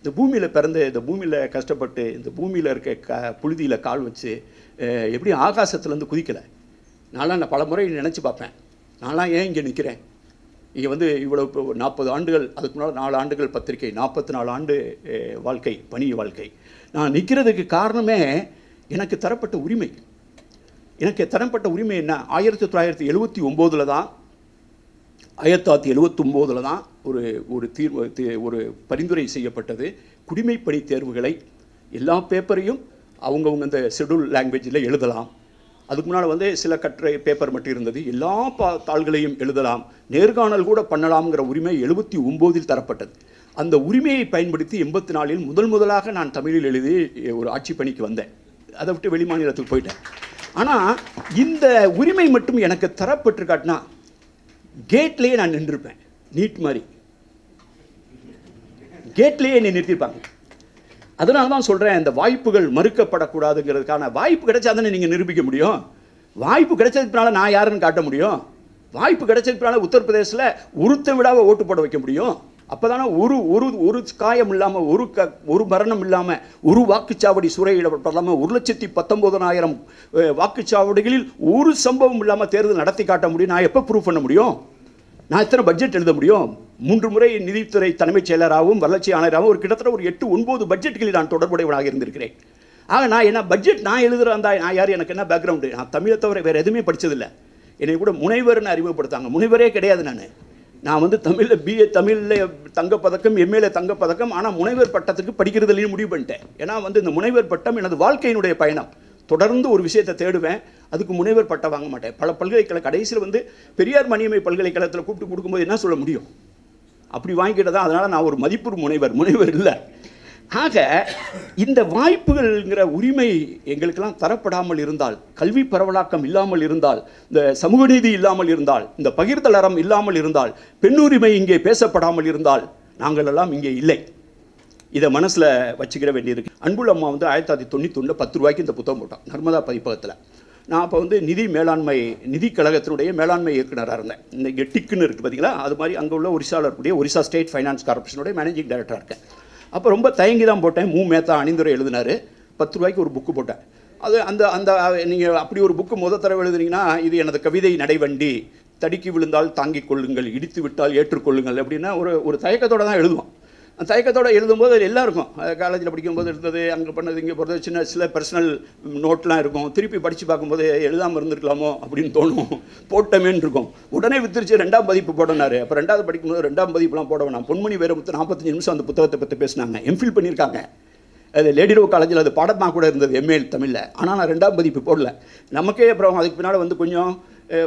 இந்த பூமியில் பிறந்து இந்த பூமியில் கஷ்டப்பட்டு இந்த பூமியில் இருக்க க புழுதியில் கால் வச்சு எப்படி ஆகாசத்துலேருந்து குதிக்கலை? நான்லாம் நான் பல முறை நினச்சி பார்ப்பேன். நான்லாம் ஏன் இங்கே நிற்கிறேன் இங்கே வந்து இவ்வளோ நாற்பது ஆண்டுகள் அதுக்கு முன்னால் நாலு ஆண்டுகள் பத்திரிகை நாற்பத்தி நாலு ஆண்டு வாழ்க்கை பணி வாழ்க்கை. நான் நிற்கிறதுக்கு காரணமே எனக்கு தரப்பட்ட உரிமை. எனக்கு தரப்பட்ட உரிமை என்ன? ஆயிரத்தி தொள்ளாயிரத்தி எழுபத்தி ஒம்போதில் தான் ஆயிரத்தி தொள்ளாயிரத்தி எழுபத்தொம்போதில் தான் ஒரு ஒரு தீர்வு ஒரு பரிந்துரை செய்யப்பட்டது. குடிமைப்பணி தேர்வுகளை எல்லா பேப்பரையும் அவங்கவுங்க இந்த ஷெடியூல் லாங்குவேஜில் எழுதலாம். அதுக்கு முன்னால் வந்து சில கட்டுரை பேப்பர் மட்டும் இருந்தது. எல்லா பா தாள்களையும் எழுதலாம். நேர்காணல் கூட பண்ணலாம்ங்கிற உரிமை எழுபத்தி ஒம்போதில் தரப்பட்டது. அந்த உரிமையை பயன்படுத்தி எண்பத்தி நாலில் முதல் முதலாக நான் தமிழில் எழுதி ஒரு ஆட்சி பணிக்கு வந்தேன். அதை விட்டு வெளிமாநிலத்துக்கு போயிட்டேன். ஆனால் இந்த உரிமை மட்டும் எனக்கு தரப்பட்டிருக்காட்டினா கேட்லேயே நான் நின்றுருப்பேன் நீட் மாதிரி. கேட்லேயே என்னை நிறுத்தியிருப்பாங்க. அதனால தான் சொல்கிறேன் இந்த வாய்ப்புகள் மறுக்கப்படக்கூடாதுங்கிறதுக்கான வாய்ப்பு கிடைச்சா தானே நீங்கள் நிரூபிக்க முடியும். வாய்ப்பு கிடைச்சதுனால பின்னால் நான் யாருன்னு காட்ட முடியும். வாய்ப்பு கிடைச்சதுனால பின்னால் உத்தரப்பிரதேசில் உருத்த விடாம ஓட்டு போட வைக்க முடியும். அப்போ தானே ஒரு ஒரு ஒரு காயம் இல்லாமல் ஒரு க ஒரு மரணம் இல்லாமல் ஒரு வாக்குச்சாவடி சூறையிடப்படாமல் ஒரு லட்சத்தி பத்தொம்போதனாயிரம் வாக்குச்சாவடிகளில் ஒரு சம்பவம் இல்லாமல் தேர்தல் நடத்தி காட்ட முடியும். நான் எப்போ ப்ரூவ் பண்ண முடியும்? நான் எத்தனை பட்ஜெட் எழுத முடியும்? மூன்று முறை நிதித்துறை தலைமைச் செயலராகவும் வளர்ச்சி ஆணையராகவும் ஒரு கிட்டத்தட்ட ஒரு எட்டு ஒன்பது பட்ஜெட்டுகளில் நான் தொடர்புடையவனாக இருந்திருக்கிறேன். ஆக நான் என்ன பட்ஜெட் நான் எழுதுகிற அந்த நான் யார் எனக்கு என்ன பேக்ரவுண்டு நான் தமிழை தவிர வேறு எதுவுமே படித்ததில்லை என்னை கூட முனைவர்னு அறிமுகப்படுத்தாங்க. முனைவரே கிடையாது நான். நான் வந்து தமிழில் பிஏ தமிழில் தங்கப்பதக்கம் எம்ஏல தங்கப்பதக்கம் ஆனால் முனைவர் பட்டத்துக்கு படிக்கிறதுலையும் முடிவு பண்ணிட்டேன். ஏன்னா வந்து இந்த முனைவர் பட்டம் எனது வாழ்க்கையினுடைய பயணம். தொடர்ந்து ஒரு விஷயத்தை தேடுவேன் அதுக்கு முனைவர் பட்டம் வாங்க மாட்டேன். பல பல்கலைக்கழக கடைசியில் வந்து பெரியார் மணியம்மை பல்கலைக்கழகத்தில் கூப்பிட்டு கொடுக்கும்போது என்ன சொல்ல முடியும்? அப்படி வாங்கிட்டு தான் அதனால் நான் ஒரு மதிப்பு முனைவர். முனைவர் இல்லை. ஆக இந்த வாய்ப்புகள்ங்கிற உரிமை எங்களுக்கெல்லாம் தரப்படாமல் இருந்தால் கல்வி பரவலாக்கம் இல்லாமல் இருந்தால் இந்த சமூக நீதி இல்லாமல் இருந்தால் இந்த பகிர்தல் அறம் இல்லாமல் இருந்தால் பெண்ணுரிமை இங்கே பேசப்படாமல் இருந்தால் நாங்கள் எல்லாம் இங்கே இல்லை. இதை மனசில் வச்சுக்கிற வேண்டியிருக்கு. அன்புள்ள அம்மா வந்து ஆயிரத்தி தொள்ளாயிரத்தி தொண்ணூத்தொன்னில் பத்து ரூபாய்க்கு இந்த புத்தகம் போட்டான். நர்மதா பதிப்பகத்தில். நான் அப்போ வந்து நிதி மேலாண்மை நிதி கழகத்தினுடைய மேலாண்மை இயக்குனராக இருந்தேன். இந்த டிக்குன்னு இருக்குது பார்த்தீங்களா அது மாதிரி அங்கே உள்ள ஒரிசாவில் இருக்கக்கூடிய ஒரிசா ஸ்டேட் ஃபைனான்ஸ் கார்பரேஷனுடைய மேனேஜிங் டைரக்டராக இருக்கேன். அப்போ ரொம்ப தயங்கி தான் போட்டேன். மூ. மேத்தா அணிந்துரை எழுதினாரு. பத்து ரூபாய்க்கு ஒரு புக்கு போட்டேன். அது அந்த அந்த நீங்கள் அப்படி ஒரு புக்கு முத தடவை எழுதுனீங்கன்னா இது எனது கவிதை நடைவண்டி. தடுக்கி விழுந்தால் தாங்கிக் கொள்ளுங்கள் இடித்து விட்டால் ஏற்றுக்கொள்ளுங்கள் அப்படின்னா ஒரு ஒரு தயக்கத்தோடு தான் எழுதுவான் தயக்கத்தோட எழுதும்போது அது எல்லாம் இருக்கும். காலேஜில் படிக்கும்போது இருந்தது அங்கே பண்ணது இங்கே போகிறது சின்ன சில பர்சனல் நோட்லாம் இருக்கும். திருப்பி படித்து பார்க்கும்போது எழுதாமல் இருந்திருக்கலாமோ அப்படின்னு தோணும். போட்டமேன்னு இருக்கும். உடனே வித்துருச்சு ரெண்டாம் பதிப்பு போடனாரு. அப்போ ரெண்டாவது படிக்கும்போது ரெண்டாம் பதிப்புலாம் போட வேணாம் பொன்மணி வேறு மொத்தம் நாற்பத்தஞ்சு நிமிஷம் அந்த புத்தகத்தை பற்றி பேசினாங்க. எம்ஃபில் பண்ணியிருக்காங்க. அது லேடிரோ காலேஜில் அது பாடமாக கூட இருந்தது எம்ஏ தமிழில். ஆனால் நான் ரெண்டாம் பதிப்பு போடல. நமக்கே அப்புறம் அதுக்கு பின்னால் வந்து கொஞ்சம்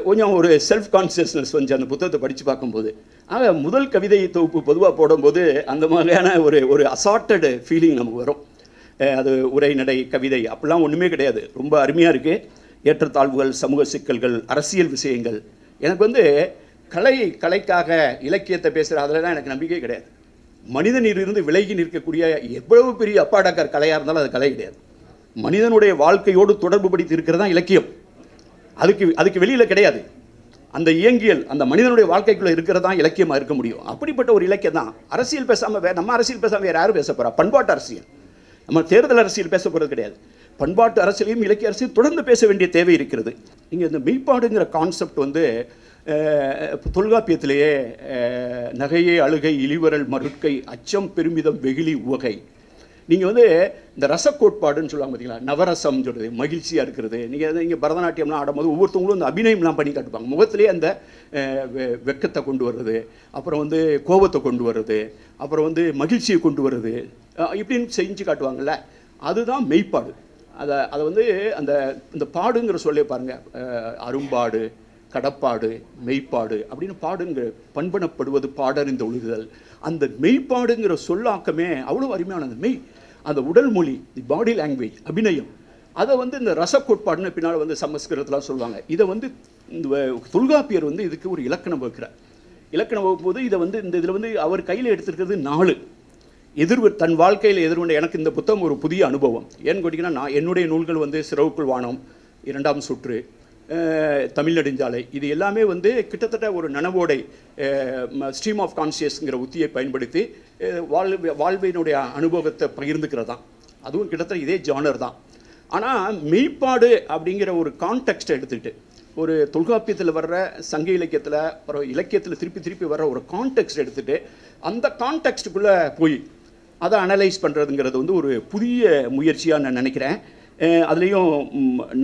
கொஞ்சம் ஒரு செல்ஃப் கான்சியஸ்னஸ் வந்துச்சு அந்த புத்தகத்தை படித்து பார்க்கும்போது. ஆக முதல் கவிதை தொகுப்பு பொதுவாக போடும்போது அந்த மாதிரியான ஒரு ஒரு அசார்ட்டடு ஃபீலிங் நமக்கு வரும். அது உரைநடை கவிதை அப்படிலாம் ஒன்றுமே கிடையாது. ரொம்ப அருமையாக இருக்குது ஏற்றத்தாழ்வுகள் சமூக சிக்கல்கள் அரசியல் விஷயங்கள். எனக்கு வந்து கலை கலைக்காக இலக்கியத்தை பேசுகிற அதிலலாம் எனக்கு நம்பிக்கை கிடையாது. மனிதனில் இருந்து விலகி நிற்கக்கூடிய எவ்வளவு பெரிய அப்பாடக்கர் கலையாக இருந்தாலும் அது கலை கிடையாது. மனிதனுடைய வாழ்க்கையோடு தொடர்பு படுத்தி இருக்கிறது தான் இலக்கியம். அதுக்கு அதுக்கு வெளியில் கிடையாது. அந்த இயங்கியல் அந்த மனிதனுடைய வாழ்க்கைக்குள்ளே இருக்கிறதா இலக்கியமாக இருக்க முடியும். அப்படிப்பட்ட ஒரு இலக்கியம் தான். அரசியல் பேசாமல் வே நம்ம அரசியல் பேசாமல் வேறு யாரும் பேச போகிறா பண்பாட்டு அரசியல். நம்ம தேர்தல் அரசியல் பேச போகிறது கிடையாது. பண்பாட்டு அரசியலையும் இலக்கிய அரசியல் தொடர்ந்து பேச வேண்டிய தேவை இருக்கிறது. இங்கே இந்த மெய்ப்பாடுங்கிற கான்செப்ட் வந்து தொல்காப்பியத்திலேயே நகையே அழுகை இழிவரல் மறுக்கை அச்சம் பெருமிதம் வெகுளி உவகை. நீங்கள் வந்து இந்த ரச கோட்பாடுன்னு சொல்லுவாங்க பார்த்தீங்களா நவரசம் சொல்கிறது மகிழ்ச்சியாக இருக்கிறது. நீங்கள் இங்கே பரதநாட்டியம்லாம் ஆடும்போது ஒவ்வொருத்தவங்களும் இந்த அபிநயம்லாம் பண்ணி காட்டுப்பாங்க முகத்திலே அந்த வெக்கத்தை வெ- கொண்டு வர்றது அப்புறம் வந்து கோபத்தை கொண்டு வர்றது அப்புறம் வந்து மகிழ்ச்சியை கொண்டு வர்றது இப்படின்னு செஞ்சு காட்டுவாங்கல்ல? அதுதான் மெய்ப்பாடு. அதை அதை வந்து அந்த இந்த பாடுங்கிற சொல்லே பாருங்கள் அரும்பாடு கடப்பாடு மெய்ப்பாடு அப்படின்னு பாடுங்கிற பண்பனப்படுவது பாடறிந்த ஒழுகுதல் அந்த மெய்ப்பாடுங்கிற சொல்லாக்கமே அவ்வளோ அருமையானது. மெய் அந்த உடல் மொழி தி பாடி லாங்குவேஜ் அபிநயம். அதை வந்து இந்த ரச கோட்பாடுன்னு பின்னால் வந்து சமஸ்கிருதத்தெலாம் சொல்லுவாங்க. இதை வந்து இந்த தொல்காப்பியர் வந்து இதுக்கு ஒரு இலக்கணம் வகுக்கிறார். இலக்கணம் வகுப்பும்போது இதை வந்து இந்த இதில் வந்து அவர் கையில் எடுத்திருக்கிறது நாலு. எதிர்வு தன் வாழ்க்கையில் எதிர்கொண்ட எனக்கு இந்த புத்தகம் ஒரு புதிய அனுபவம். ஏன்னு கேட்டிங்கன்னா நான் என்னுடைய நூல்கள் வந்து சிறவுக்குள் வானம் இரண்டாம் சுற்று தமிழ் நெடுஞ்சாலை. இது எல்லாமே வந்து கிட்டத்தட்ட ஒரு நனவோடை ஸ்ட்ரீம் ஆஃப் கான்சியஸ்ங்கிற உத்தியை பயன்படுத்தி வாழ்வு வாழ்வினுடைய அனுபவத்தை பகிர்ந்துக்கிறதான் அதுவும் கிட்டத்தட்ட இதே ஜானர் தான். ஆனால் மெய்ப்பாடு அப்படிங்கிற ஒரு கான்டெக்ஸ்ட்டை எடுத்துக்கிட்டு ஒரு தொல்காப்பியத்தில் வர்ற சங்க இலக்கியத்தில் அப்புறம் இலக்கியத்தில் திருப்பி திருப்பி வர்ற ஒரு கான்டெக்ஸ்ட் எடுத்துகிட்டு அந்த கான்டெக்ஸ்டுக்குள்ளே போய் அதை அனலைஸ் பண்ணுறதுங்கிறது வந்து ஒரு புதிய முயற்சியாக நான் நினைக்கிறேன். அதுலேயும்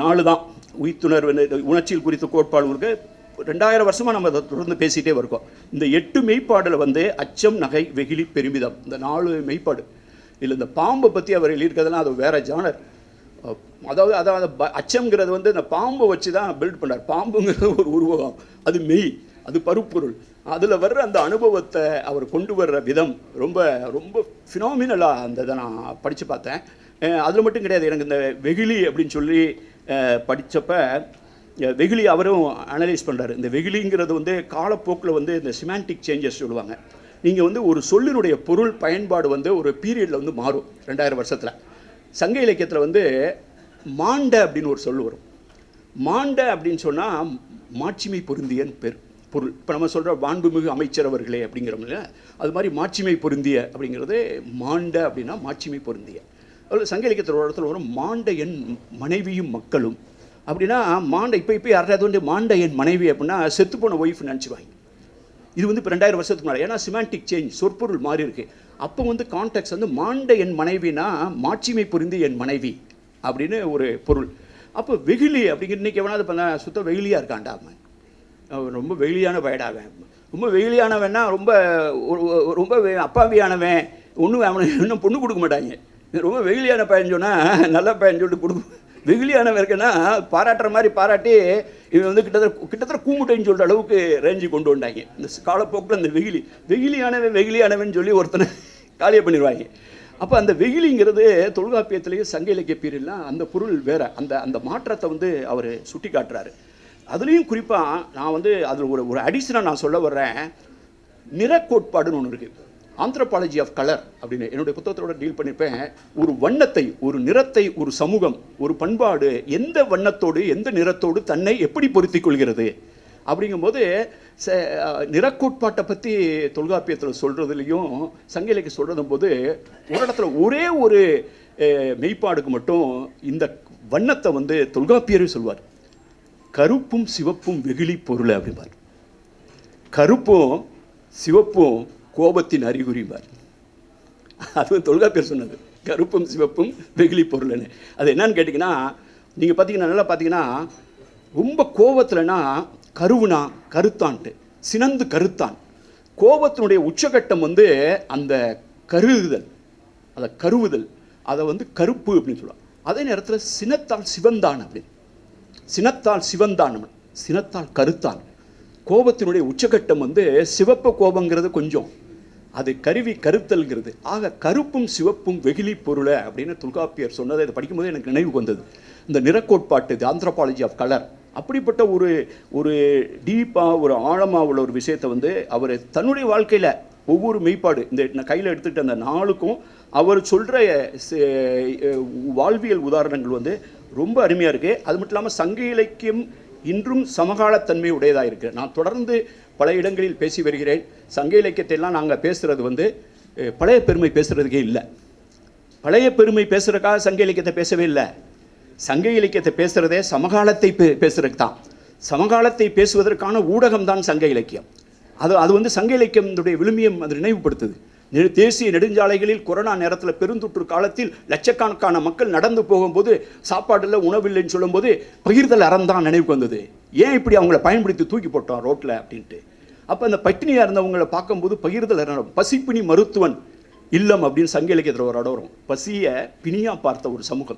நாலு தான். உயிர்த்துணர்வு உணர்ச்சியில் குறித்த கோட்பாடு இருக்கு ரெண்டாயிரம் வருஷமாக நம்ம அதை தொடர்ந்து பேசிகிட்டே இருக்கோம். இந்த எட்டு மெய்ப்பாடில் வந்து அச்சம் நகை வெகிலி பெருமிதம் இந்த நாலு மெய்ப்பாடு. இதில் இந்த பாம்பை பற்றி அவர் எழுதியிருக்கிறதுலாம் அது வேற ஜானர் அதாவது அதாவது ப- அச்சம்ங்கிறது வந்து இந்த பாம்பை வச்சு தான் பில்ட் பண்ணார். பாம்புங்கிறது ஒரு உருவகம். அது மெய் அது பருப்பொருள். அதில் வர்ற அந்த அனுபவத்தை அவர் கொண்டு வர்ற விதம் ரொம்ப ரொம்ப ஃபினாமினலாக அந்த இதை நான் படித்து பார்த்தேன். அதில் மட்டும் கிடையாது எனக்கு இந்த வெகுளி அப்படின்னு சொல்லி படித்தப்ப வெகுளி அவரும் அனலைஸ் பண்ணுறாரு இந்த வெகுளிங்கிறது வந்து காலப்போக்கில் வந்து இந்த சிமான்டிக் சேஞ்சஸ் சொல்லுவாங்க. நீங்கள் வந்து ஒரு சொல்லினுடைய பொருள் பயன்பாடு வந்து ஒரு பீரியடில் வந்து மாறும் ரெண்டாயிரம் வருஷத்தில். சங்க இலக்கியத்தில் வந்து மாண்ட அப்படின்னு ஒரு சொல் வரும். மாண்ட அப்படின்னு சொன்னால் மாட்சிமை பொருந்தியன்னு பேர் பொருள். இப்போ நம்ம சொல்கிற மாண்புமிகு அமைச்சர் அவர்களே அப்படிங்கிறோம்ல அது மாதிரி மாட்சிமை பொருந்திய அப்படிங்கிறது மாண்ட அப்படின்னா மாட்சிமை பொருந்திய. சங்க இலக்கியத்தில் ஒரு இடத்துல வரும் மாண்ட என் மனைவியும் மக்களும். அப்படின்னா மாண்ட இப்போ இப்போ யாராவது வந்து மாண்ட என் மனைவி? அப்படின்னா செத்துப்போன ஒய்ஃப் நினச்சிவாங்க இது வந்து இப்போ ரெண்டாயிரம் வருஷத்துக்கு முன்னாடி ஏன்னா சிமான்டிக் சேஞ்ச் சொற்பொருள் மாறி இருக்கு. அப்போ வந்து கான்டெக்ட் வந்து மாண்ட என் மனைவினா மாட்சிமை புரிந்து என் மனைவி அப்படின்னு ஒரு பொருள். அப்போ வெகுளி அப்படிங்கிற இன்னைக்கு எவனாவது பண்ண சுத்தம் வெகுளியாக இருக்காண்டா அவன். ரொம்ப வெகுளியான பயடாவன் ரொம்ப வெகுளியானவன்னா ரொம்ப ஒரு- ரொம்ப அப்பாவியானவன். ஒன்றும் அவனுக்கு இன்னும் பொண்ணு கொடுக்க மாட்டாங்க. ரொம்ப வெகுளியான பையன் சொன்னால் நல்ல பையன் சொல்லிட்டு கொடுக்கும். வெகுளியானவன் இருக்குன்னா பாராட்டுற மாதிரி பாராட்டி இவன் வந்து கிட்டத்தட்ட கிட்டத்தட்ட கூமுட்டைன்னு சொல்கிற அளவுக்கு ரேஞ்சு கொண்டு வந்தாங்க. இந்த காலப்போக்கில் அந்த வெகுளி வெகுளியானவன் வெகுளியானவன் சொல்லி ஒருத்தனை காலியை பண்ணிடுவாங்க. அப்போ அந்த வெகுளிங்கிறது தொல்காப்பியத்திலேயே சங்க இலக்கிய பீரியட்லாம் அந்த பொருள் வேற. அந்த அந்த மாற்றத்தை வந்து அவர் சுட்டி காட்டுறாரு. அதுலேயும் குறிப்பாக நான் வந்து அதில் ஒரு ஒரு அடிஷனாக நான் சொல்ல வர்றேன். நிறக்கோட்பாடுன்னு ஒன்று இருக்குது ஆந்த்ரபாலஜி ஆஃப் கலர் அப்படின்னு என்னுடைய புத்தகத்தோட டீல் பண்ணியிருப்பேன் ஒரு வண்ணத்தை ஒரு நிறத்தை ஒரு சமூகம் ஒரு பண்பாடு எந்த வண்ணத்தோடு எந்த நிறத்தோடு தன்னை எப்படி பொருத்திக் கொள்கிறது? அப்படிங்கும்போது ச நிறக்கோட்பாட்டை பற்றி தொல்காப்பியத்தில் சொல்கிறதுலையும் சங்க இலக்கிய சொல்கிறதும் போது ஒரு இடத்துல ஒரே ஒரு மெய்ப்பாடுக்கு மட்டும் இந்த வண்ணத்தை வந்து தொல்காப்பியரே சொல்வார். கருப்பும் சிவப்பும் வெகுளி பொருள் அப்படிம்பார். கருப்பும் சிவப்பும் கோபத்தின் அறிகுறிபார் அது தொல்காப்பியர் சொன்னது. கருப்பும் சிவப்பும் வெகுளி பொருள்னு அது என்னன்னு கேட்டிங்கன்னா நீங்கள் பார்த்தீங்கன்னா நல்லா பார்த்தீங்கன்னா ரொம்ப கோபத்தில்னா கருவுனா கருத்தான்ட்டு. சினந்து கருத்தான். கோபத்தினுடைய உச்சகட்டம் வந்து அந்த கருதுதல் அதை கருவுதல். அதை வந்து கருப்பு அப்படின்னு சொல்லுவாங்க. அதே நேரத்தில் சினத்தால் சிவந்தான் அப்படின்னு சினத்தால் சிவந்தான் சினத்தால் கருத்தான். கோபத்தினுடைய உச்சகட்டம் வந்து சிவப்பு கோபங்கிறது கொஞ்சம். அது கருவி கருத்தல்ங்கிறது. ஆக கருப்பும் சிவப்பும் வெகுளி பொருளை அப்படின்னு தொல்காப்பியர் சொன்னதை இதை படிக்கும்போது எனக்கு நினைவுக்கு வந்தது. இந்த நிறக்கோட்பாட்டு இது ஆந்த்ரோபாலஜி ஆஃப் கலர் அப்படிப்பட்ட ஒரு ஒரு டீப்பாக ஒரு ஆழமாக உள்ள ஒரு விஷயத்தை வந்து அவர் தன்னுடைய வாழ்க்கையில் ஒவ்வொரு மெய்ப்பாடு இந்த நான் கையில் எடுத்துக்கிட்ட அந்த நாளுக்கும் அவர் சொல்கிற வாழ்வியல் உதாரணங்கள் வந்து ரொம்ப அருமையாக இருக்குது அது மட்டும் இல்லாமல் சங்க இலக்கியம் இன்றும் சமகாலத்தன்மை உடையதாக இருக்குது நான் தொடர்ந்து பல இடங்களில் பேசி வருகிறேன். சங்க இலக்கியத்தையெல்லாம் நாங்கள் பேசுகிறது வந்து பழைய பெருமை பேசுகிறதுக்கே இல்லை. பழைய பெருமை பேசுகிறதுக்காக சங்க இலக்கியத்தை பேசவே இல்லை. சங்க இலக்கியத்தை பேசுறதே சமகாலத்தை பே பேசுகிறதுக்கு தான். சமகாலத்தை பேசுவதற்கான ஊடகம் தான் சங்க இலக்கியம். அது அது வந்து சங்க இலக்கியத்துடைய விழுமியம் அது நினைவுபடுத்துது. தேசிய நெடுஞ்சாலைகளில் கொரோனா நேரத்தில் பெருந்தொற்று காலத்தில் லட்சக்கணக்கான மக்கள் நடந்து போகும்போது சாப்பாடுல உணவில்லைன்னு சொல்லும்போது பகிர்தல் அறந்தான் நினைவுக்கு வந்தது. ஏன் இப்படி அவங்கள பயன்படுத்தி தூக்கி போட்டோம் ரோட்டில் அப்படின்ட்டு? அப்போ அந்த பட்டினியாக இருந்தவங்களை பார்க்கும்போது பகிர்தல் அறம் பசிப்பினி மருத்துவன் இல்லம் அப்படின்னு சங்க இலக்கியத்தில் ஒரு இடம் வரும். பசியை பிணியாக பார்த்த ஒரு சமூகம்.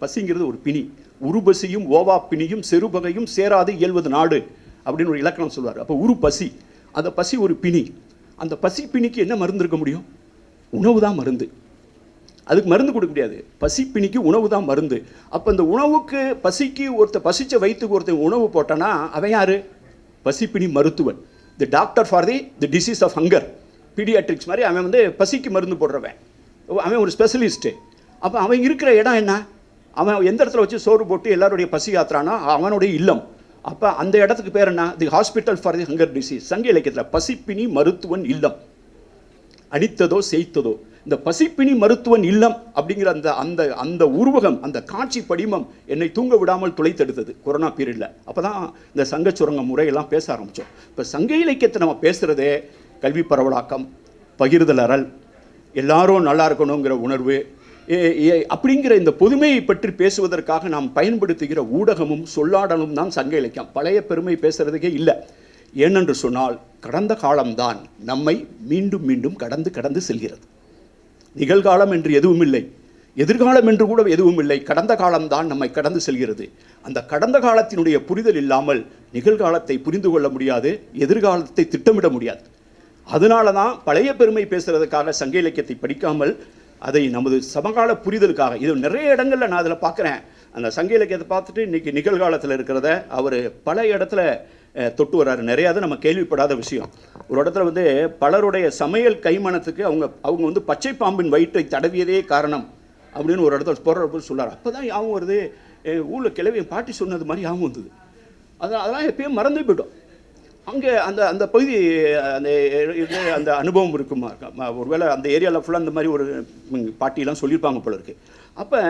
பசிங்கிறது ஒரு பிணி. உருபசியும் ஓவா பிணியும் செருபகையும் சேராது இயல்வது நாடு அப்படின்னு ஒரு இலக்கணம் சொல்வார். அப்போ உரு பசி. அந்த பசி ஒரு பிணி. அந்த பசிப்பிணிக்கு என்ன மருந்து இருக்க முடியும்? உணவு தான் மருந்து. அதுக்கு மருந்து கொடுக்க முடியாது. பசிப்பிணிக்கு உணவு தான் மருந்து. அப்போ இந்த உணவுக்கு பசிக்கு ஒருத்தர் பசிச்ச வயிற்றுக்கு ஒருத்தன் உணவு போட்டானா அவன் யார்? பசிப்பிணி மருத்துவன். The doctor for the the disease of hunger paediatrics மாதிரி அவன் வந்து பசிக்கு மருந்து போடுறவன். அவன் ஒரு ஸ்பெஷலிஸ்ட்டு அப்போ அவன் இருக்கிற இடம் என்ன? அவன் எந்த இடத்துல வச்சு சோறு போட்டு எல்லாருடைய பசி ஆத்துறானோ அவனுடைய இல்லம். அப்போ அந்த இடத்துக்கு பேர் என்ன? The hospital for the hunger disease சங்க இலக்கியத்தில் பசிப்பினி மருத்துவன் இல்லம். அடித்ததோ செய்ததோ இந்த பசிப்பினி மருத்துவன் இல்லம் அப்படிங்கிற அந்த அந்த அந்த உருவகம் அந்த காட்சி படிமம் என்னை தூங்க விடாமல் துளைத்தெடுத்தது கொரோனா பீரியடில். அப்போ தான் இந்த சங்க சுரங்க முறையெல்லாம் பேச ஆரம்பித்தோம் இப்போ சங்க இலக்கியத்தை நம்ம பேசுகிறதே கல்வி பரவலாக்கம் பகிர்தல் அறல் எல்லாரும் நல்லா இருக்கணுங்கிற உணர்வு அப்படிங்கிற இந்த பொதுமையை பற்றி பேசுவதற்காக நாம் பயன்படுத்துகிற ஊடகமும் சொல்லாடலும் தான் சங்க இலக்கியம். பழைய பெருமை பேசுறதுக்கே இல்லை. ஏனென்று சொன்னால் கடந்த காலம்தான் நம்மை மீண்டும் மீண்டும் கடந்து கடந்து செல்கிறது. நிகழ்காலம் என்று எதுவும் இல்லை. எதிர்காலம் என்று கூட எதுவும் இல்லை. கடந்த காலம்தான் நம்மை கடந்து செல்கிறது. அந்த கடந்த காலத்தினுடைய புரிதல் இல்லாமல் நிகழ்காலத்தை புரிந்து கொள்ள முடியாது எதிர்காலத்தை திட்டமிட முடியாது. அதனால தான் பழைய பெருமை பேசுறதுக்காக சங்க இலக்கியத்தை படிக்காமல் அதை நமது சமகால புரிதலுக்காக இது நிறைய இடங்களில் நான் அதில் பார்க்குறேன். அந்த சங்க இலக்கியத்தை பார்த்துட்டு இன்னைக்கு நிகழ்காலத்தில் இருக்கிறத அவர் பல இடத்துல தொட்டு வர்றாரு. நிறையா அது நம்ம கேள்விப்படாத விஷயம். ஒரு இடத்துல வந்து பலருடைய சமையல் கைமணத்துக்கு அவங்க அவங்க வந்து பச்சை பாம்பின் வயிற்றை தடவியதே காரணம் அப்படின்னு ஒரு இடத்துல போடுறப்ப சொல்லார். அப்போ தான் ஞாபகம் வருது ஊரில் கிளவி பாட்டி சொன்னது மாதிரி ஞாபகம் வந்தது. அதான் அதெல்லாம் எப்பயும் மறந்து போயிட்டோம். அங்கே அந்த அந்த பகுதி அந்த அந்த அனுபவம் இருக்குமா. ஒருவேளை அந்த ஏரியாவில் ஃபுல்லாக அந்த மாதிரி ஒரு பாட்டிலாம் சொல்லியிருப்பாங்க போல இருக்கு. அப்போ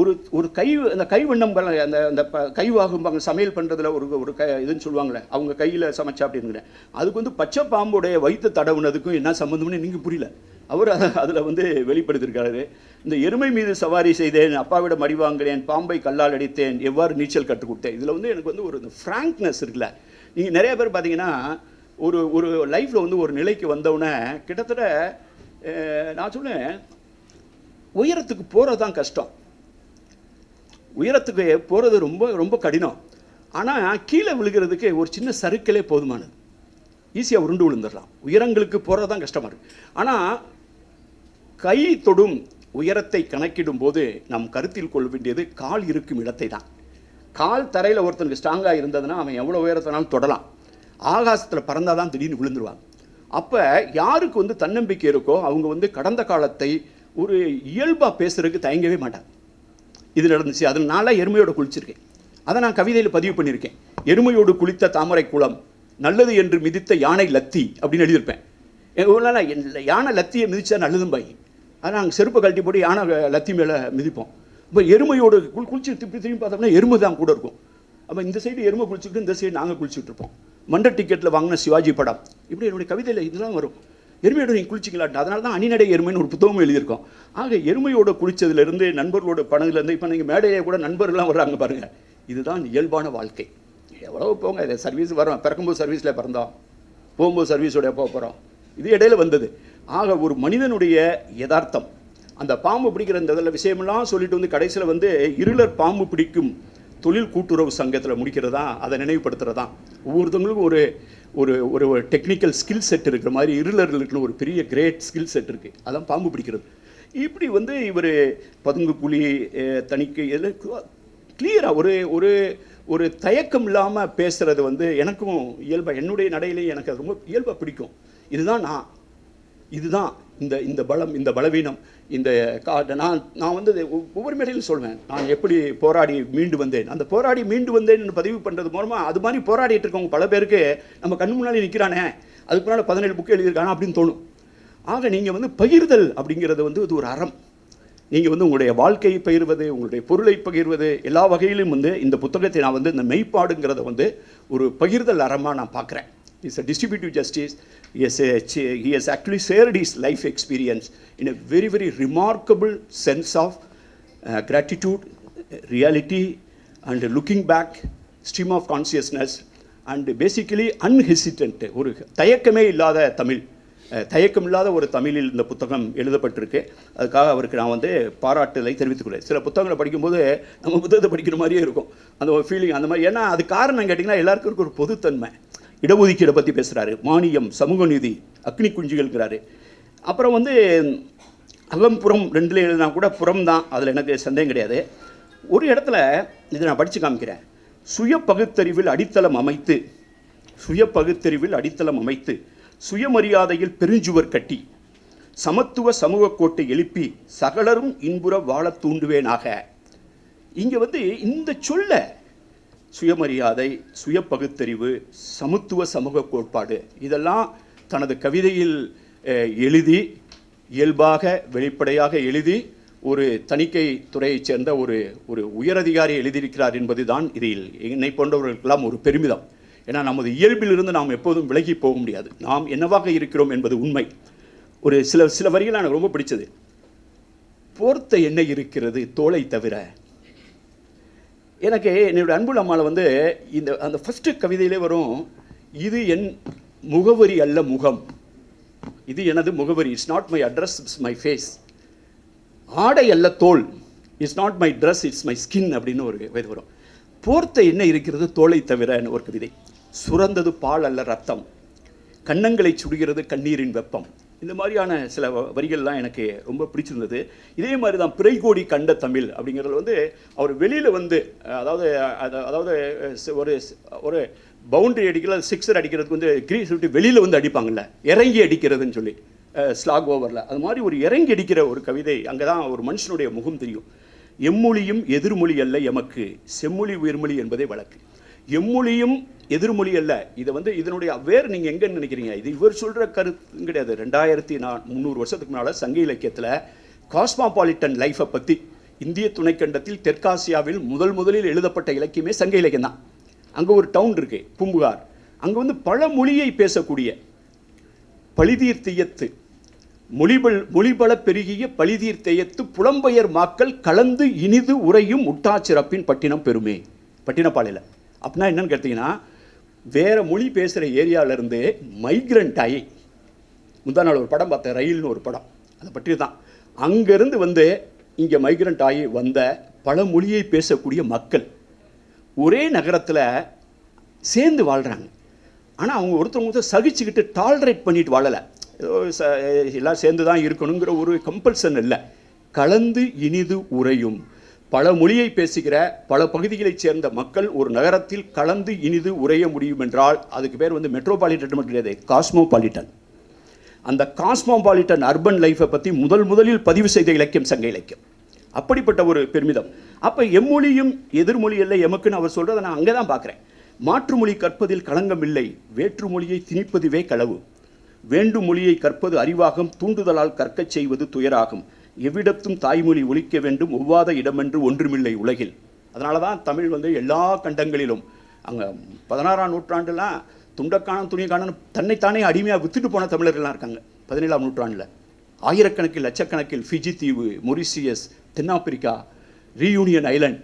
ஒரு ஒரு கை அந்த கைவண்ணம் அந்த அந்த ப- கைவாகும்பாங்க சமையல் பண்ணுறதுல ஒரு ஒரு க இதுன்னு சொல்லுவாங்களே அவங்க கையில் சமைச்சா அப்படின்னு அதுக்கு வந்து பச்சை பாம்புடைய வயிற்று தடவுனதுக்கும் என்ன சம்மந்தம்னு நீங்கள் புரியல. அவர் அதில் வந்து வெளிப்படுத்தியிருக்காரு இந்த எருமை மீது சவாரி செய்தேன் அப்பாவிடம் அடிவாங்கினேன் பாம்பை கல்லால் அடித்தேன் எவ்வாறு நீச்சல் கற்றுக் கொடுத்தேன்? இதில் வந்து எனக்கு வந்து ஒரு ஃப்ராங்க்னஸ் இருக்குல்ல நீங்கள் நிறைய பேர் பார்த்தீங்கன்னா ஒரு ஒரு லைஃப்பில் வந்து ஒரு நிலைக்கு வந்தவுடனே கிட்டத்தட்ட நான் சொன்னேன் உயரத்துக்கு போகிறது தான் கஷ்டம். உயரத்துக்கு போகிறது ரொம்ப ரொம்ப கடினம். ஆனால் கீழே விழுகிறதுக்கு ஒரு சின்ன சறுக்கலே போதுமானது. ஈஸியாக உருண்டு விழுந்துடலாம். உயரங்களுக்கு போகிறது தான் கஷ்டமாக இருக்குது ஆனால் கை தொடும் உயரத்தை கணக்கிடும் போது நாம் கருத்தில் கொள்ள வேண்டியது கால் இருக்கும் இடத்தை தான். கால் தரையில் ஒருத்தனுக்கு ஸ்ட்ராங்காக இருந்ததுன்னா அவன் எவ்வளோ உயரத்தினாலும் தொடலாம். ஆகாசத்தில் பறந்தால் தான் திடீர்னு விழுந்துருவாங்க அப்போ யாருக்கு வந்து தன்னம்பிக்கை இருக்கோ அவங்க வந்து கடந்த காலத்தை ஒரு இயல்பாக பேசுறதுக்கு தயங்கவே மாட்டாங்க. இது நடந்துச்சு அதில் நாளாக எருமையோடு குளிச்சிருக்கேன். அதை நான் கவிதையில் பதிவு பண்ணியிருக்கேன். எருமையோடு குளித்த தாமரை குளம் நல்லது என்று மிதித்த யானை லத்தி அப்படின்னு எழுதியிருப்பேன். எங்க என் யானை லத்தியை மிதித்தா நல்லதும் பாய் அதை நாங்கள் செருப்பை கழட்டி போட்டு யானை லத்தி மேலே மிதிப்போம். இப்போ எருமையோடு குள் குளிச்சு திருப்பி திரும்பி பார்த்தோம்னா எருமை தான் கூட இருக்கும். அப்போ இந்த சைடு எருமை குளிச்சுக்கிட்டு இந்த சைடு நாங்கள் குளிச்சுட்டு இருப்போம். மண்ட டிக்கெட்டில் வாங்கின சிவாஜி படம். இப்படி என்னுடைய கவிதையில் இதெல்லாம் வரும். எருமையோட நீங்கள் குளிச்சிக்கலாட்டு அதனால தான் அணிநடை எருமைன்னு ஒரு புத்தகமும் எழுதியிருக்கோம். ஆக எருமையோட குளிச்சதுலேருந்து நண்பர்களோட பணதுலேருந்து இப்போ நீங்கள் மேடையே கூட நண்பர்கள்லாம் வர்றாங்க பாருங்கள் இதுதான் இயல்பான வாழ்க்கை. எவ்வளோ போங்க இது சர்வீஸ் வரோம் பிறக்கும்போது சர்வீஸில் பிறந்தோம். போகும்போது சர்வீஸோட போக போகிறோம் இது இடையில வந்தது. ஆக ஒரு மனிதனுடைய யதார்த்தம். அந்த பாம்பு பிடிக்கிற இந்த இதில் விஷயமெல்லாம் சொல்லிட்டு வந்து கடைசியில் வந்து இருளர் பாம்பு பிடிக்கும் தொழில் கூட்டுறவு சங்கத்தில் முடிக்கிறதா அதை நினைவுபடுத்துகிறதா ஒவ்வொருத்தவங்களுக்கும் ஒரு ஒரு ஒரு டெக்னிக்கல் ஸ்கில் செட் இருக்கிற மாதிரி இருளர்களுக்குன்னு ஒரு பெரிய கிரேட் ஸ்கில் செட் இருக்குது அதான் பாம்பு பிடிக்கிறது. இப்படி வந்து இவர் பதுங்கு புலி தணிக்கை எல்லாம் கிளியராக ஒரு ஒரு ஒரு தயக்கம் இல்லாமல் பேசுகிறது வந்து எனக்கும் இயல்பாக என்னுடைய நடையிலேயே எனக்கு அது ரொம்ப இயல்பாக பிடிக்கும். இதுதான் நான். இதுதான் இந்த இந்த பலம் இந்த பலவீனம் இந்த கா நான் நான் வந்து ஒவ்வொரு மேடையிலும் சொல்வேன். நான் எப்படி போராடி மீண்டு வந்தேன். அந்த போராடி மீண்டு வந்தேன்னு பதிவு பண்ணுறது மூலமாக அது மாதிரி போராடிட்டு இருக்கவங்க பல பேருக்கு நம்ம கண் முன்னாடி நிற்கிறானே அதுக்கு முன்னால் பதினேழு புக்கு எழுதியிருக்கானா அப்படின்னு தோணும். ஆக நீங்கள் வந்து பகிர்தல் அப்படிங்கிறது வந்து இது ஒரு அறம். நீங்கள் வந்து உங்களுடைய வாழ்க்கையை பகிர்வது உங்களுடைய பொருளை பகிர்வது எல்லா வகையிலும் வந்து இந்த புத்தகத்தை நான் வந்து இந்த மெய்ப்பாடுங்கிறத வந்து ஒரு பகிர்தல் அறமாக நான் பார்க்குறேன். It's a He justice uh, a, he has actually shared his life experience in a very very remarkable sense of uh, gratitude reality and looking back stream of consciousness and basically unhesitant. ஒரு தயக்கமே இல்லாத தமிழ். தயக்கம் இல்லாத ஒரு தமிழில் இந்த புத்தகம் எழுதப்பட்டிருக்கு. அதுக்காக அவருக்கு நான் வந்து பாராட்டுதலை தெரிவித்துக்கொள்ளேன் சில புத்தகங்களை படிக்கும்போது நம்ம புத்தகத்தை படிக்கிற மாதிரியே இருக்கும். அந்த ஒரு ஃபீலிங் அந்த மாதிரி. ஏன்னா அது காரணம் கேட்டிங்கன்னா எல்லாருக்கும் இருக்க ஒரு பொதுத்தன்மை. இடஒதுக்கீடை பற்றி பேசுகிறாரு மானியம் சமூக நீதி அக்னி குஞ்சுகள்ங்கிறாரு. அப்புறம் வந்து அகம்புறம் ரெண்டுல எழுதினா கூட புறம் தான். அதில் எனக்கு சந்தேகம் கிடையாது. ஒரு இடத்துல இதை நான் படித்து காமிக்கிறேன். சுய பகுத்தறிவில் அடித்தளம் அமைத்து சுய பகுத்தறிவில் அடித்தளம் அமைத்து சுயமரியாதையில் பெருஞ்சுவர் கட்டி சமத்துவ சமூக கோட்டை எழுப்பி சகலரும் இன்புற வாழத் தூண்டுவேனாக. இங்கே வந்து இந்த சொல்ல சுயமரியாதை சுய பகுத்தறிவு சமத்துவ சமூக கோட்பாடு இதெல்லாம் தனது கவிதையில் எழுதி இயல்பாக வெளிப்படையாக எழுதி ஒரு தணிக்கை துறையைச் சேர்ந்த ஒரு ஒரு உயரதிகாரி எழுதியிருக்கிறார் என்பது தான் இதில். என்னை போன்றவர்களுக்கெல்லாம் ஒரு பெருமிதம். ஏன்னா நமது இயல்பிலிருந்து நாம் எப்போதும் விலகி போக முடியாது. நாம் என்னவாக இருக்கிறோம் என்பது உண்மை. ஒரு சில சில வரிகள் எனக்கு ரொம்ப பிடிச்சது. போர்த்த என்ன இருக்கிறது தோலை தவிர எனக்கு என்னுடைய அன்புள்ள அம்மாவில் வந்து இந்த அந்த ஃபஸ்ட்டு கவிதையிலே வரும் இது என் முகவரி அல்ல முகம். இது எனது முகவரி. It's not my address it's my face ஆடை அல்ல தோல். It's not my dress it's my skin அப்படின்னு ஒரு இது வரும். போர்த்த என்ன இருக்கிறது தோலை தவிரன்னு ஒரு கவிதை. சுரந்தது பால் அல்ல ரத்தம். கன்னங்களை சுடுகிறது கண்ணீரின் வெப்பம். இந்த மாதிரியான சில வ- வரிகள்லாம் எனக்கு ரொம்ப பிடிச்சிருந்தது. இதே மாதிரி தான் பிறைகோடி கண்ட தமிழ் அப்படிங்கிறது வந்து அவர் வெளியில் வந்து அதாவது அதாவது ஒரு ஒரு பவுண்டரி அடிக்கல சிக்ஸர் அடிக்கிறதுக்கு வந்து கிரீஸ் விட்டு வெளியில் வந்து அடிப்பாங்கல்ல இறங்கி அடிக்கிறதுன்னு சொல்லி ஸ்லாக் ஓவரில் அது மாதிரி ஒரு இறங்கி அடிக்கிற ஒரு கவிதை அங்கே தான் ஒரு மனுஷனுடைய முகம் தெரியும். எம்மொழியும் எதிர்மொழி அல்ல எமக்கு செம்மொழி உயர்மொழி என்பதே வழக்கு. எம்மொழியும் எதிர்மொழி அல்ல. இதை வந்து இதனுடைய வேறு நீங்கள் எங்கே நினைக்கிறீங்க? இது இவர் சொல்கிற கருத்து கிடையாது. ரெண்டாயிரத்தி நான் முந்நூறு வருஷத்துக்கு முன்னால் சங்க இலக்கியத்தில் காஸ்மாபாலிட்டன் லைஃப்பை பற்றி இந்திய துணைக்கண்டத்தில் தெற்காசியாவில் முதல் முதலில் எழுதப்பட்ட இலக்கியமே சங்க இலக்கியம் தான் அங்கே ஒரு டவுன் இருக்கு பூம்புகார். அங்கே வந்து பல மொழியை பேசக்கூடிய பழிதீர் தெய்யத்து மொழிபல் மொழிபல பெருகிய பழிதீர் தெய்யத்து புலம்பெயர் மாக்கள் கலந்து இனிது உரையும் முட்டாச்சிறப்பின் பட்டினம் பெருமே பட்டினப்பாளையில். அப்படின்னா என்னன்னு கேட்டிங்கன்னா வேறு மொழி பேசுகிற ஏரியாவிலேருந்து மைக்ரண்ட் ஆகி முந்தா நாள் ஒரு படம் பார்த்தேன் ரயில்னு ஒரு படம். அதை பற்றி தான் அங்கேருந்து வந்து இங்கே மைக்ரண்ட் ஆகி வந்த பல மொழியை பேசக்கூடிய மக்கள் ஒரே நகரத்தில் சேர்ந்து வாழ்கிறாங்க ஆனால் அவங்க ஒருத்தவங்க ஒருத்தர் சகிச்சுக்கிட்டு டாலரேட் பண்ணிட்டு வாழலை. ஏதோ ச எல்லாம் சேர்ந்து தான் இருக்கணுங்கிற ஒரு கம்பல்சன் இல்லை. கலந்து இனிது உறையும். பல மொழியை பேசுகிற பல பகுதிகளைச் சேர்ந்த மக்கள் ஒரு நகரத்தில் கலந்து இனிது உரைய முடியும் என்றால் அதுக்கு பேர் வந்து மெட்ரோபாலிட்டன் மட்டும் கிடையாது காஸ்மோபாலிட்டன் அந்த காஸ்மோபாலிட்டன் அர்பன் லைஃப்பை பற்றி முதல் முதலில் பதிவு செய்த இலக்கியம் சங்க இலக்கியம். அப்படிப்பட்ட ஒரு பெருமிதம். அப்போ எம்மொழியும் எதிர்மொழி இல்லை எமக்குன்னு அவர் சொல்கிறத நான் அங்கே தான் பார்க்குறேன். மாற்றுமொழி கற்பதில் களங்கம் இல்லை வேற்று மொழியை திணிப்பதுவே களவு. வேண்டும் மொழியை கற்பது அறிவாகும் தூண்டுதலால் கற்கச் செய்வது துயராகும். எவ்விடத்தும் தாய்மொழி ஒழிக்க வேண்டும் ஒவ்வாத இடமென்று ஒன்றுமில்லை உலகில். அதனால தான் தமிழ் வந்து எல்லா கண்டங்களிலும் அங்கே பதினாறாம் நூற்றாண்டுலாம் துண்டக்கானம் துணிக்கானம் தன்னைத்தானே அடிமையாக வித்துட்டு போன தமிழர்கள்லாம் இருக்காங்க பதினேழாம் நூற்றாண்டில். ஆயிரக்கணக்கில் லட்சக்கணக்கில் ஃபிஜி தீவு மொரிசியஸ் தென்னாப்பிரிக்கா ரீயூனியன் ஐலண்ட்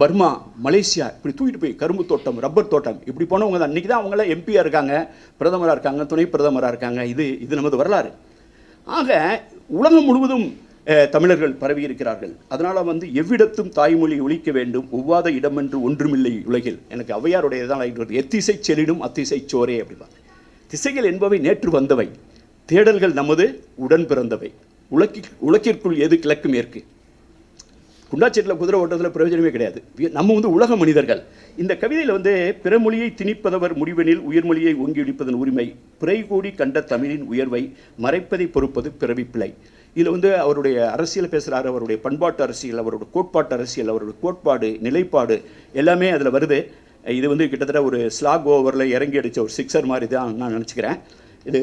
பர்மா மலேசியா இப்படி தூக்கிட்டு போய் கரும்பு தோட்டம் ரப்பர் தோட்டம் இப்படி போனவங்க தான். இன்றைக்கி தான் அவங்களாம் எம்பியாக இருக்காங்க பிரதமராக இருக்காங்க துணை பிரதமராக இருக்காங்க. இது இது நமது வரலாறு. ஆக உலகம் முழுவதும் அஹ், தமிழர்கள் பரவி இருக்கிறார்கள் அதனால் வந்து எவ்விடத்தும் தாய்மொழி ஒழிக்க வேண்டும் ஒவ்வாத இடமென்று ஒன்றுமில்லை உலகில். எனக்கு ஔவையாருடைய தான் எத்திசை செலிடும் அத்திசை சோரே அப்படிம்பாங்க. திசைகள் என்பவை நேற்று வந்தவை. தேடல்கள் நமது உடன் பிறந்தவை. உலக்கி உலக்கிற்குள் எது கிழக்கு மேற்கு? குண்டாச்சேட்டில் குதிரை ஓட்டத்தில் பிரயோஜனமே கிடையாது. நம்ம வந்து உலக மனிதர்கள். இந்த கவிதையில் வந்து பிறமொழியை திணிப்பதவர் முடிவெனில் உயர்மொழியை ஒங்கியடிப்பதன் உரிமை பிறை கூடி கண்ட தமிழின் உயர்வை மறைப்பதை பொறுப்பது பிறவி பிழை. இதில் வந்து அவருடைய அரசியல் பேசுகிறாரு அவருடைய பண்பாட்டு அரசியல் அவருடைய கோட்பாட்டு அரசியல் அவருடைய கோட்பாடு நிலைப்பாடு எல்லாமே அதில் வருது. இது வந்து கிட்டத்தட்ட ஒரு ஸ்லாக் ஓவரில் இறங்கி அடித்த ஒரு சிக்ஸர் மாதிரி தான் நான் நினச்சிக்கிறேன். இது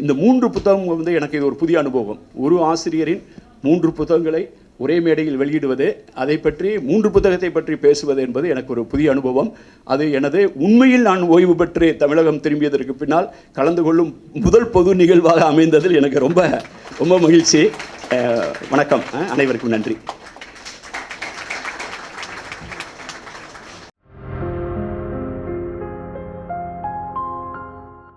இந்த மூன்று புத்தகம் வந்து எனக்கு இது ஒரு புதிய அனுபவம். ஒரு ஆசிரியரின் மூன்று புத்தகங்களை ஒரே மேடையில் வெளியிடுவது அதை பற்றி மூன்று புத்தகத்தை பற்றி பேசுவது என்பது எனக்கு ஒரு புதிய அனுபவம். அது எனது உண்மையில் நான் ஓய்வு பெற்று தமிழகம் திரும்பியதற்கு பின்னால் கலந்து கொள்ளும் முதல் பொது நிகழ்வாக அமைந்ததில் எனக்கு ரொம்ப ரொம்ப மகிழ்ச்சி. வணக்கம். அனைவருக்கும் நன்றி.